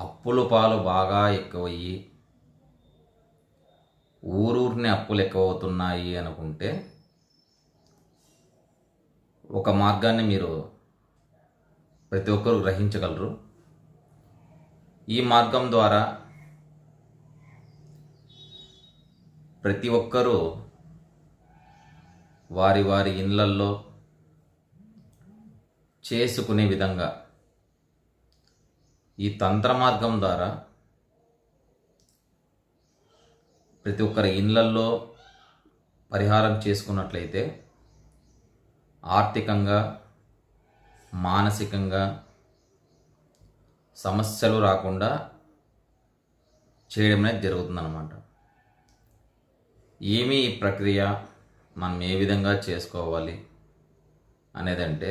అప్పుల పాలు బాగా ఎక్కువయ్యి ఊరూరిని అప్పులు ఎక్కువ అవుతున్నాయి అనుకుంటే ఒక మార్గాన్ని మీరు ప్రతి ఒక్కరు గ్రహించగలరు. ఈ మార్గం ద్వారా ప్రతి ఒక్కరూ వారి వారి ఇళ్ళల్లో చేసుకునే విధంగా ఈ తంత్ర మార్గం ద్వారా ప్రతి ఒక్కరి ఇళ్ళల్లో పరిహారం చేసుకున్నట్లయితే ఆర్థికంగా మానసికంగా సమస్యలు రాకుండా చేయడం అనేది జరుగుతుందన్నమాట. ఏమి ఈ ప్రక్రియ మనం ఏ విధంగా చేసుకోవాలి అనేదంటే